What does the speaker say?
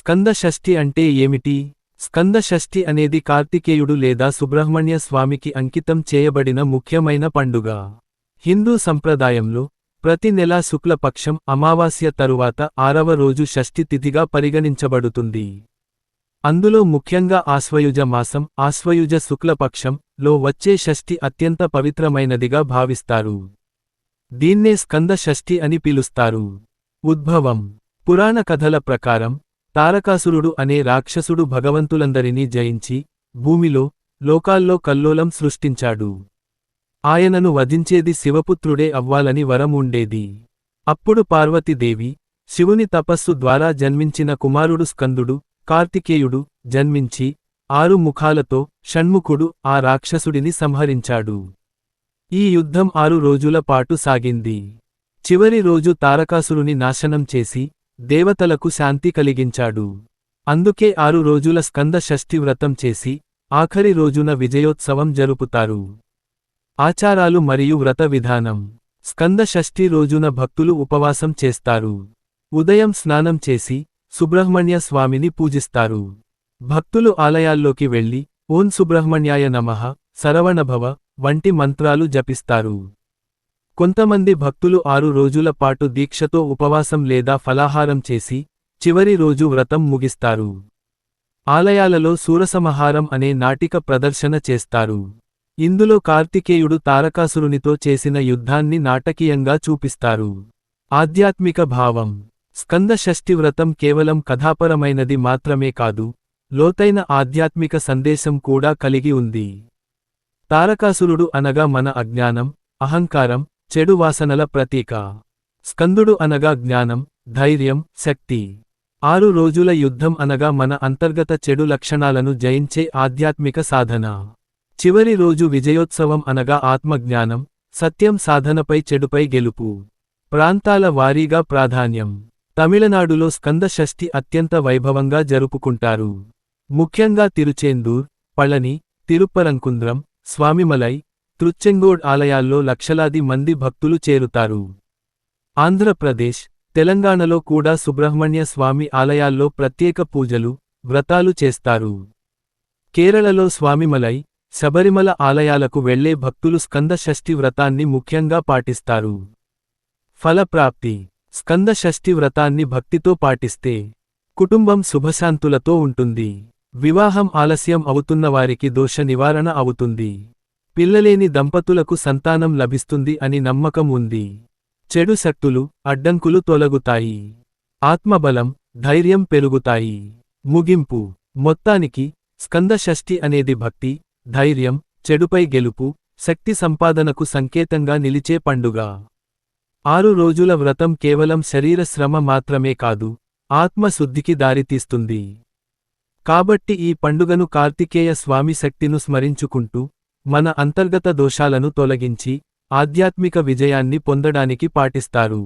స్కంద షష్ఠి అంటే ఏమిటి? స్కంద షష్ఠి అనేది కార్తికేయుడు లేదా సుబ్రహ్మణ్య స్వామికి అంకితం చేయబడిన ముఖ్యమైన పండుగ. హిందూ సంప్రదాయంలో ప్రతి నెలా శుక్లపక్షం అమావాస్య తరువాత ఆరవ రోజు షష్ఠి తిథిగా పరిగణించబడుతుంది. అందులో ముఖ్యంగా ఆశ్వయుజ మాసం ఆశ్వయుజ శుక్లపక్షం లో వచ్చే షష్ఠి అత్యంత పవిత్రమైనదిగా భావిస్తారు. దీన్నే స్కంద షష్ఠి అని పిలుస్తారు. ఉద్భవం. పురాణ కథల ప్రకారం తారకాసురుడు అనే రాక్షసుడు భగవంతులందరినీ జయించి భూమిలో లోకాల్లో కల్లోలం సృష్టించాడు. ఆయనను వధించేది శివపుత్రుడే అవ్వాలని వరం ఉండేది. అప్పుడు పార్వతీదేవి శివుని తపస్సు ద్వారా జన్మించిన కుమారుడు స్కందుడు కార్తికేయుడు జన్మించి ఆరు ముఖాలతో షణ్ముఖుడు ఆ రాక్షసుడిని సంహరించాడు. ఈ యుద్ధం ఆరు రోజుల పాటు సాగింది. చివరి రోజు తారకాసురుని నాశనం చేసి దేవతలకు శాంతి కలిగించాడు. అందుకే ఆరు రోజుల స్కంద షష్ఠి వ్రతం చేసి ఆఖరి రోజున విజయోత్సవం జరుపుతారు. ఆచారాలు మరియు వ్రత విధానం. స్కంద షష్ఠి రోజున భక్తులు ఉపవాసం చేస్తారు. ఉదయం స్నానం చేసి సుబ్రహ్మణ్య స్వామిని పూజిస్తారు. భక్తులు ఆలయాల్లోకి వెళ్ళి ఓం సుబ్రహ్మణ్యాయ నమః సరవణభవ వంటి మంత్రాలు జపిస్తారు. కొంతమంది భక్తులు ఆరు రోజుల పాటు దీక్షతో ఉపవాసం లేదా ఫలాహారం చేసి చివరి రోజు వ్రతం ముగిస్తారు. ఆలయాలలో సూరసమహారం అనే నాటిక ప్రదర్శన చేస్తారు. ఇందులో కార్తికేయుడు తారకాసురునితో చేసిన యుద్ధాన్ని నాటకీయంగా చూపిస్తారు. ఆధ్యాత్మిక భావం. స్కంద షష్ఠి వ్రతం కేవలం కథాపరమైనది మాత్రమే కాదు లోతైన ఆధ్యాత్మిక సందేశం కూడా కలిగి ఉంది. తారకాసురుడు అనగా మన అజ్ఞానం అహంకారం చెడు వాసనల ప్రతీక. స్కందుడు అనగా జ్ఞానం ధైర్యం శక్తి. ఆరు రోజుల యుద్ధం అనగా మన అంతర్గత చెడు లక్షణాలను జయించే ఆధ్యాత్మిక సాధన. చివరి రోజు విజయోత్సవం అనగా ఆత్మజ్ఞానం సత్యం సాధనపై చెడుపై గెలుపు. ప్రాంతాల వారీగా ప్రాధాన్యం. తమిళనాడులో స్కంద షష్ఠి అత్యంత వైభవంగా జరుపుకుంటారు. ముఖ్యంగా తిరుచేందూర్ పళని తిరుప్పరంకుంద్రం స్వామిమలై తృచ్చెంగోడ్ ఆలయాల్లో లక్షలాది మంది భక్తులు చేరుతారు. ఆంధ్రప్రదేశ్ తెలంగాణలో కూడా సుబ్రహ్మణ్య స్వామి ఆలయాల్లో ప్రత్యేక పూజలు వ్రతాలు చేస్తారు. కేరళలో స్వామిమలై శబరిమల ఆలయాలకు వెళ్ళే భక్తులు స్కంద షష్ఠి వ్రతాన్ని ముఖ్యంగా పాటిస్తారు. ఫలప్రాప్తి స్కంద షష్ఠి వ్రతాన్ని భక్తితో పాటిస్తే కుటుంబం శుభశాంతులతో ఉంటుంది. వివాహం ఆలస్యం అవుతున్నవారికి దోష నివారణ అవుతుంది. పిల్లలేని దంపతులకు సంతానం లభిస్తుంది అని నమ్మకం ఉంది. చెడు శక్తులు అడ్డంకులు తొలగుతాయి. ఆత్మబలం ధైర్యం పెరుగుతాయి. ముగింపు. మొత్తానికి స్కంద షష్ఠి అనేది భక్తి ధైర్యం చెడుపై గెలుపు శక్తి సంపాదనకు సంకేతంగా నిలిచే పండుగ. ఆరు రోజుల వ్రతం కేవలం శరీర శ్రమ మాత్రమే కాదు ఆత్మశుద్ధికి దారితీస్తుంది. కాబట్టి ఈ పండుగను కార్తికేయ స్వామి శక్తిను స్మరించుకుంటూ మన అంతర్గత దోషాలను తొలగించి ఆధ్యాత్మిక విజయాన్ని పొందడానికి పాటిస్తారు.